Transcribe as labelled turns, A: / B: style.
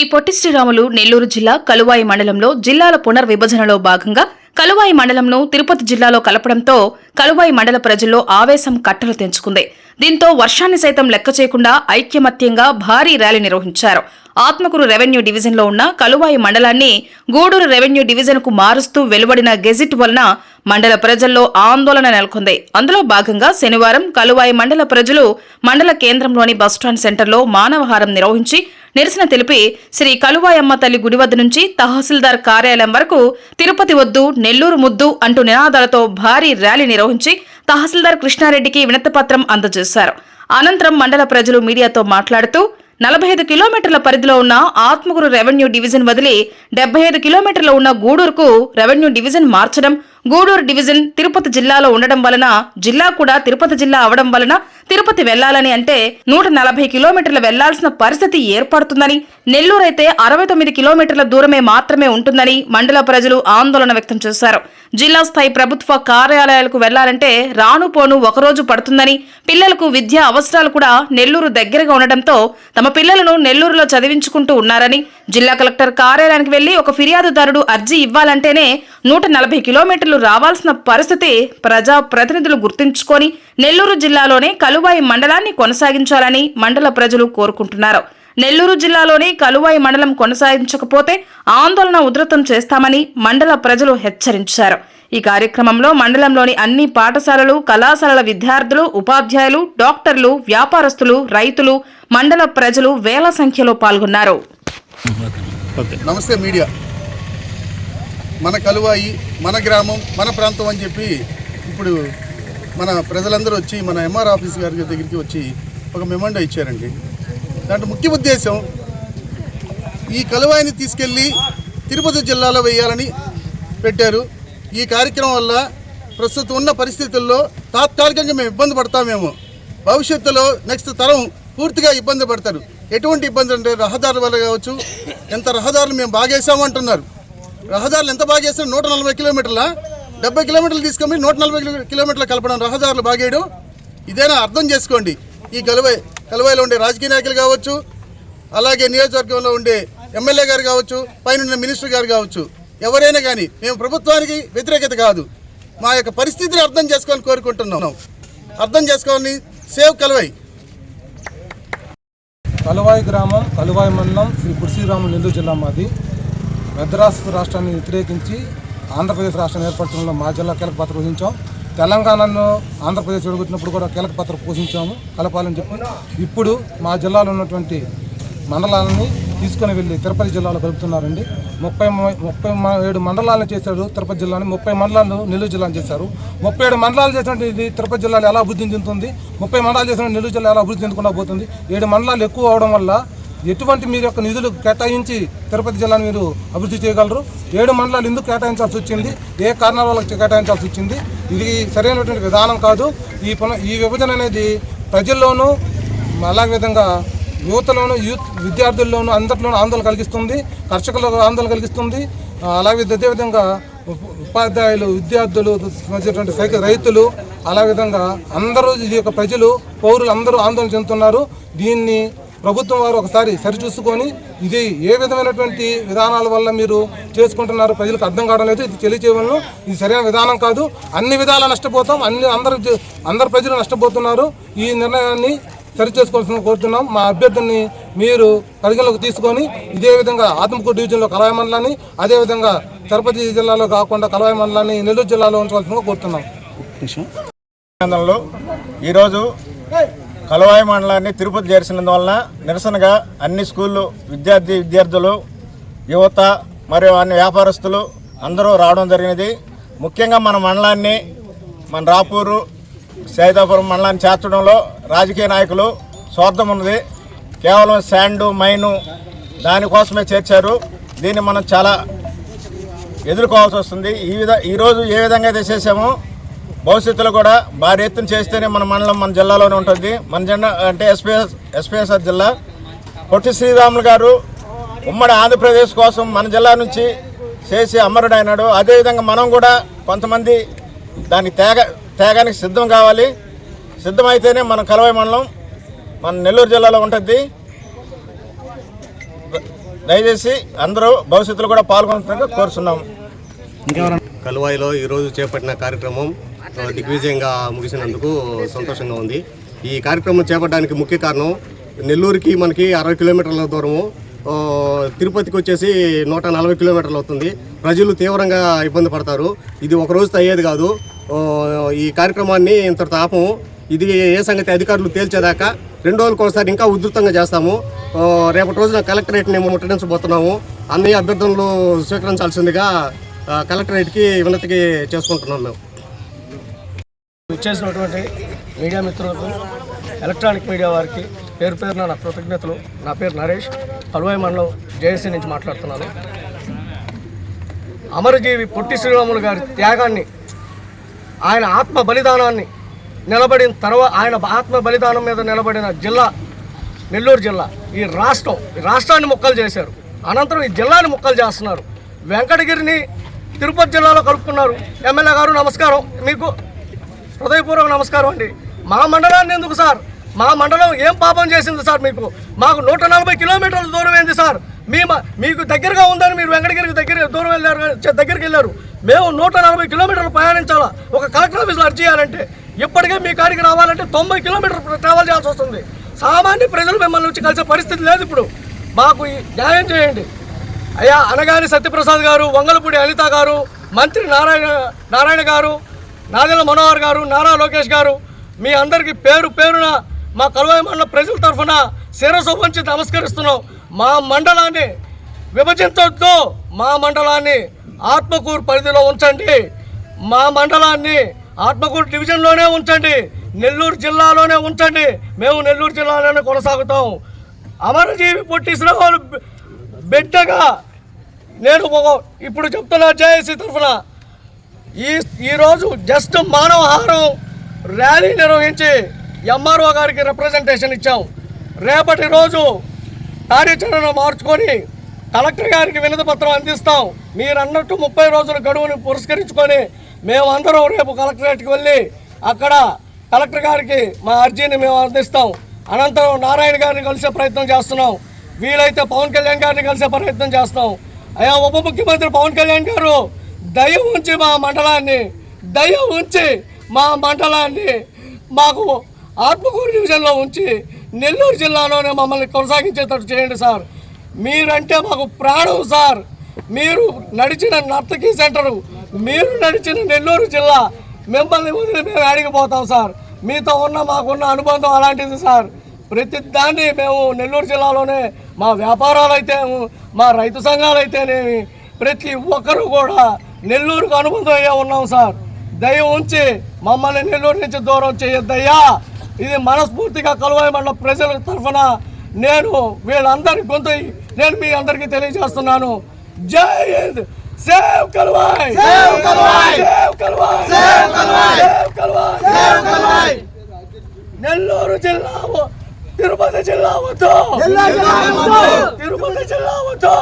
A: శ్రీ పొట్టి శ్రీరాములు నెల్లూరు జిల్లా కలువాయి మండలంలో జిల్లాల పునర్విభజనలో భాగంగా కలువాయి మండలంను తిరుపతి జిల్లాలో కలపడంతో కలువాయి మండల ప్రజల్లో ఆవేశం కట్టలు తెంచుకుంది. దీంతో వర్షాన్ని సైతం లెక్క చేయకుండా ఐక్యమత్యంగా భారీ ర్యాలీ నిర్వహించారు. ఆత్మకూరు రెవెన్యూ డివిజన్లో ఉన్న కలువాయి మండలాన్ని గూడూరు రెవెన్యూ డివిజన్కు మారుస్తూ వెలువడిన గెజిట్ వలన మండల ప్రజల్లో ఆందోళన నెలకొంది. అందులో భాగంగా శనివారం కలువాయి మండల ప్రజలు మండల కేంద్రంలోని బస్టాండ్ సెంటర్లో మానవహారం నిర్వహించి నిరసన తెలిపి శ్రీ కలువాయమ్మ తల్లి గుడి వద్ద నుంచి తహసీల్దార్ కార్యాలయం వరకు తిరుపతి వద్దు నెల్లూరు ముద్దు అంటూ నినాదాలతో భారీ ర్యాలీ నిర్వహించి తహసీల్దార్ కృష్ణారెడ్డికి వినతిపత్రం అందజేశారు. అనంతరం మండల ప్రజలు మీడియాతో మాట్లాడుతూ నలభై ఐదు కిలోమీటర్ల పరిధిలో ఉన్న ఆత్మగురు రెవెన్యూ డివిజన్ వదిలి డెబ్బై ఐదు కిలోమీటర్ల ఉన్న గూడూరుకు రెవెన్యూ డివిజన్ మార్చడం గూడూరు డివిజన్ తిరుపతి జిల్లాలో ఉండడం వలన జిల్లా కూడా తిరుపతి జిల్లా అవడం వలన తిరుపతి వెళ్ళాలని అంటే నూట నలభై కిలోమీటర్లు వెళ్ళాల్సిన పరిస్థితి ఏర్పడుతుందని నెల్లూరు అయితే అరవై తొమ్మిది కిలోమీటర్ల దూరమే మాత్రమే ఉంటుందని మండల ప్రజలు ఆందోళన వ్యక్తం చేశారు. జిల్లా స్థాయి ప్రభుత్వ కార్యాలయాలకు వెళ్ళాలంటే రాను పోను ఒకరోజు పడుతుందని పిల్లలకు విద్యా అవసరాలు కూడా నెల్లూరు దగ్గరగా ఉండడంతో తమ పిల్లలను నెల్లూరులో చదివించుకుంటూ ఉన్నారని జిల్లా కలెక్టర్ కార్యాలయానికి వెళ్ళి ఒక ఫిర్యాదుదారుడు అర్జీ ఇవ్వాలంటేనే నూట నలభై కిలోమీటర్లు రావాల్సిన పరిస్థితి ప్రజా ప్రతినిధులు గుర్తుంచుకొని నెల్లూరు జిల్లాలోనే కలువాయి మండలాన్ని కొనసాగించాలని మండల ప్రజలు కోరుకుంటున్నారు. నెల్లూరు జిల్లాలోని కలువాయి మండలం కొనసాగించకపోతే ఆందోళన ఉధృతం చేస్తామని మండల ప్రజలు హెచ్చరించారు. ఈ కార్యక్రమంలో మండలంలోని అన్ని పాఠశాలలు కళాశాలల విద్యార్థులు ఉపాధ్యాయులు డాక్టర్లు వ్యాపారస్తులు రైతులు మండల ప్రజలు వేల సంఖ్యలో పాల్గొన్నారు.
B: ఓకే.
C: నమస్తే మీడియా. మన కలువాయి మన గ్రామం మన ప్రాంతం అని చెప్పి ఇప్పుడు మన ప్రజలందరూ వచ్చి మన ఎంఆర్ ఆఫీస్ గారి దగ్గరికి వచ్చి ఒక మెమండో ఇచ్చారండి. దాంట్లో ముఖ్య ఉద్దేశం ఈ కలువాయిని తీసుకెళ్ళి తిరుపతి జిల్లాలో వేయాలని పెట్టారు. ఈ కార్యక్రమం వల్ల ప్రస్తుతం ఉన్న పరిస్థితుల్లో తాత్కాలికంగా మేము ఇబ్బంది పడతామేమో. భవిష్యత్తులో నెక్స్ట్ తరం పూర్తిగా ఇబ్బంది పడతారు. ఎటువంటి ఇబ్బంది అంటే రహదారుల వల్ల కావచ్చు ఎంత రహదారులు మేము బాగేసామంటున్నారు రహదారులు ఎంత బాగేసాం నూట నలభై కిలోమీటర్ల? డెబ్బై కిలోమీటర్లు తీసుకొని నూట నలభై కిలో- కిలోమీటర్లు కలపడం రహదారులు బాగేయడం ఇదేనా అర్థం చేసుకోండి. ఈ కలువై కలువైలో ఉండే రాజకీయ నాయకులు కావచ్చు అలాగే నియోజకవర్గంలో ఉండే ఎమ్మెల్యే గారు కావచ్చు పైన మినిస్టర్ గారు కావచ్చు ఎవరైనా కానీ మేము ప్రభుత్వానికి వ్యతిరేకత కాదు. మా యొక్క పరిస్థితిని అర్థం చేసుకోవాలని కోరుకుంటున్నాం. అర్థం చేసుకోవాలని సేవ్ కలువై.
D: కలువాయి గ్రామం కలువాయి మండలం శ్రీ పురుషీరాములు నెల్లూరు జిల్లా మాది. మద్రాసు రాష్ట్రాన్ని వ్యతిరేకించి ఆంధ్రప్రదేశ్ రాష్ట్రాన్ని ఏర్పరచడంలో మా జిల్లా కీలక పాత్ర పోషించాం. తెలంగాణను ఆంధ్రప్రదేశ్ విడగొట్టినప్పుడు కూడా కీలక పాత్ర పోషించాము కలపాలని చెప్పి. ఇప్పుడు మా జిల్లాలో ఉన్నటువంటి మండలాలని తీసుకొని వెళ్ళి తిరుపతి జిల్లాలో కలుపుతున్నారండి ముప్పై ముప్పై ఏడు మండలాలను చేశారు తిరుపతి జిల్లాని ముప్పై మండలాలు నెల్లూరు జిల్లాని చేశారు. ముప్పై ఏడు మండలాలు చేసినటువంటి తిరుపతి జిల్లాలో ఎలా అభివృద్ధి చెందుతుంది? ముప్పై మండలాలు చేసిన నెల్లూరు జిల్లా ఎలా అభివృద్ధి చెందకుండా పోతుంది? ఏడు మండలాలు ఎక్కువ అవడం వల్ల ఎటువంటి మీరు యొక్క నిధులు కేటాయించి తిరుపతి జిల్లాను మీరు అభివృద్ధి చేయగలరు? ఏడు మండలాలు ఎందుకు కేటాయించాల్సి వచ్చింది? ఏ కారణాల వల్ల కేటాయించాల్సి వచ్చింది? ఇది సరైనటువంటి విధానం కాదు. ఈ పున ఈ విభజన అనేది ప్రజల్లోనూ అలాగే విధంగా యువతలోను యూత్ విద్యార్థుల్లోనూ అందరిలోనూ ఆందోళన కలిగిస్తుంది కర్షకులకు ఆందోళన కలిగిస్తుంది. అలాగే అదేవిధంగా ఉప- ఉపాధ్యాయులు విద్యార్థులు సంబంధించినటువంటి సైకిల్ రైతులు అలా విధంగా అందరూ ఇది యొక్క ప్రజలు పౌరులు అందరూ ఆందోళన చెందుతున్నారు. దీన్ని ప్రభుత్వం వారు ఒకసారి సరిచూసుకొని ఇది ఏ విధమైనటువంటి విధానాల వల్ల మీరు చేసుకుంటున్నారు ప్రజలకు అర్థం కావడం లేదు ఇది తెలియచేయవలను ఇది సరైన విధానం కాదు. అన్ని విధాలా నష్టపోతాం అన్ని అందరు అందరు ప్రజలు నష్టపోతున్నారు. ఈ నిర్ణయాన్ని సరిచేసుకోవాల్సిన కోరుతున్నాం. మా అభ్యర్థుల్ని మీరు పరిగణలోకి తీసుకొని ఇదే విధంగా ఆత్మకూరు డివిజన్లో కలవాయి మండలాన్ని అదేవిధంగా తిరుపతి జిల్లాలో కాకుండా కలవాయి మండలాన్ని నెల్లూరు జిల్లాలో ఉంచవలసిన కోరుతున్నాం.
E: ఈరోజు కలవాయి మండలాన్ని తిరుపతి చేర్చినందువలన నిరసనగా అన్ని స్కూళ్ళు విద్యార్థి విద్యార్థులు యువత మరియు అన్ని వ్యాపారస్తులు అందరూ రావడం జరిగినది. ముఖ్యంగా మన మండలాన్ని మన రాపూరు సైదాపురం మండలాన్ని చేర్చడంలో రాజకీయ నాయకులు స్వార్థం ఉన్నది. కేవలం శాండు మైను దానికోసమే చేర్చారు. దీన్ని మనం చాలా ఎదుర్కోవాల్సి వస్తుంది. ఈ విధ ఈరోజు ఏ విధంగా అయితే చేసామో భవిష్యత్తులో కూడా భారీ ఎత్తున చేస్తేనే మన మండలం మన జిల్లాలోనే ఉంటుంది. మన జిల్లా అంటే ఎస్పీఎస్ ఎస్పీఎస్ఆర్ జిల్లా. పొట్టి శ్రీరాములు గారు ఉమ్మడి ఆంధ్రప్రదేశ్ కోసం మన జిల్లా నుంచి చేసి అమరుడైనాడు. అదేవిధంగా మనం కూడా కొంతమంది దానికి తేగ తేగానికి సిద్ధం కావాలి. సిద్ధమైతేనే మన కలవై మండలం మన నెల్లూరు జిల్లాలో ఉంటుంది. దయచేసి అందరూ భవిష్యత్తులో కూడా పాల్గొంటున్నట్టు కోరుతున్నాం
F: కలువాయిలో ఈరోజు చేపట్టిన కార్యక్రమం దిగ్విజయంగా ముగిసినందుకు సంతోషంగా ఉంది. ఈ కార్యక్రమం చేపట్టడానికి ముఖ్య కారణం నెల్లూరుకి మనకి అరవై కిలోమీటర్ల దూరము తిరుపతికి వచ్చేసి నూట నలభై కిలోమీటర్లు అవుతుంది. ప్రజలు తీవ్రంగా ఇబ్బంది పడతారు. ఇది ఒక రోజుతో అయ్యేది కాదు. ఈ కార్యక్రమాన్ని ఇంత ఆపము ఇది ఏ సంగతి అధికారులు తేల్చేదాకా రెండు రోజులకు ఒకసారి ఇంకా ఉధృతంగా చేస్తాము. రేపటి రోజున కలెక్టరేట్ని ముట్టడించబోతున్నాము. అన్ని అభ్యర్థనలు స్వీకరించాల్సిందిగా కలెక్టరేట్కి వినతికి చేసుకుంటున్నాం మేము.
G: ఇచ్చేసినటువంటి మీడియా మిత్రులకు ఎలక్ట్రానిక్ మీడియా వారికి పేరు పేరున నా కృతజ్ఞతలు. నా పేరు నరేష్. కలువాయి మండలం జేఏసీ నుంచి మాట్లాడుతున్నాను. అమరజీవి పొట్టి శ్రీరాములు గారి త్యాగాన్ని ఆయన ఆత్మ బలిదానాన్ని నిలబడిన తర్వాత ఆయన ఆత్మ బలిదానం మీద నిలబడిన జిల్లా నెల్లూరు జిల్లా ఈ రాష్ట్రం ఈ రాష్ట్రాన్ని ముక్కలు చేశారు. అనంతరం ఈ జిల్లాని ముక్కలు చేస్తున్నారు. వెంకటగిరిని తిరుపతి జిల్లాలో కలుపుకున్నారు. ఎమ్మెల్యే గారు నమస్కారం. మీకు హృదయపూర్వక నమస్కారం అండి. మా మండలాన్ని ఎందుకు సార్? మా మండలం ఏం పాపం చేసింది సార్ మీకు? మాకు నూట నలభై కిలోమీటర్ల దూరం ఏంది సార్? మీ మీకు దగ్గరగా ఉందని మీరు వెంకటగిరికి దగ్గర దూరం వెళ్ళారు దగ్గరికి వెళ్ళారు. మేము నూట నలభై కిలోమీటర్లు ప్రయాణించాలా? ఒక కలెక్టర్ ఆఫీస్లో అర్జీ చేయాలంటే ఇప్పటికే మీ కాడికి రావాలంటే తొంభై కిలోమీటర్లు ట్రావెల్ చేయాల్సి వస్తుంది. సామాన్య ప్రజలు మిమ్మల్ని వచ్చి కలిసే పరిస్థితి లేదు ఇప్పుడు. మాకు న్యాయం చేయండి. అయ్యా అనగాని సత్యప్రసాద్ గారు వంగలపూడి అనిత గారు మంత్రి నారాయణ నారాయణ గారు నాదెల మనోహర్ గారు నారా లోకేష్ గారు మీ అందరికీ పేరు పేరున మా కలువాయి మండల ప్రజల తరఫున శిరస్సు నమస్కరిస్తున్నాం. మా మండలాన్ని విభజించొద్దు. మా మండలాన్ని ఆత్మకూరు పరిధిలో ఉంచండి. మా మండలాన్ని ఆత్మకూరు డివిజన్లోనే ఉంచండి. నెల్లూరు జిల్లాలోనే ఉంచండి. మేము నెల్లూరు జిల్లాలోనే కొనసాగుతాం. అమరజీవి పొట్టి శ్రీవారు బిడ్డగా నేను ఇప్పుడు చెప్తున్నా జేఏసీ తరఫున. ఈ ఈరోజు జస్ట్ మానవహారం ర్యాలీ నిర్వహించి ఎంఆర్ఓ గారికి రిప్రజెంటేషన్ ఇచ్చాం. రేపటి రోజు కార్యాచరణ మార్చుకొని కలెక్టర్ గారికి వినతి పత్రం అందిస్తాం. మీరన్నట్టు ముప్పై రోజుల గడువుని పురస్కరించుకొని మేమందరం రేపు కలెక్టరేట్కి వెళ్ళి అక్కడ కలెక్టర్ గారికి మా అర్జీని మేము అందిస్తాం. అనంతరం నారాయణ గారిని కలిసే ప్రయత్నం చేస్తున్నాం. వీలైతే పవన్ కళ్యాణ్ గారిని కలిసే ప్రయత్నం చేస్తాం. అయ్యా ఉప ముఖ్యమంత్రి పవన్ కళ్యాణ్ గారు దయ ఉంచి మా మండలాన్ని దయ ఉంచి మా మండలాన్ని మాకు ఆత్మకూరు డివిజన్లో ఉంచి నెల్లూరు జిల్లాలోనే మమ్మల్ని కొనసాగించేటట్టు చేయండి సార్. మీరంటే మాకు ప్రాణం సార్. మీరు నడిచిన నర్తకీ సెంటరు మీరు నడిచిన నెల్లూరు జిల్లా మిమ్మల్ని వదిలి మేము అడిగిపోతాం సార్. మీతో ఉన్న మాకున్న అనుబంధం అలాంటిది సార్. ప్రతి దాన్ని మేము నెల్లూరు జిల్లాలోనే మా వ్యాపారాలు అయితే మా రైతు సంఘాలు అయితేనేమి ప్రతి ఒక్కరూ కూడా నెల్లూరుకు అనుబంధం అయ్యే ఉన్నాం సార్. దయ ఉంచి మమ్మల్ని నెల్లూరు నుంచి దూరం చేయొద్దయ్యా. ఇది మనస్ఫూర్తిగా కలువాయి మండల ప్రజల తరఫున నేను వీళ్ళందరి గొంతు నేను మీ అందరికీ తెలియజేస్తున్నాను. జై Hind. Save Kaluvai. Save Kaluvai. Save Kaluvai. Save Kaluvai. Save Kaluvai. Save Kaluvai. Nellore జిల్లా తిరుపతి జిల్లా వద్దు. తిరుపతి జిల్లా వద్దు.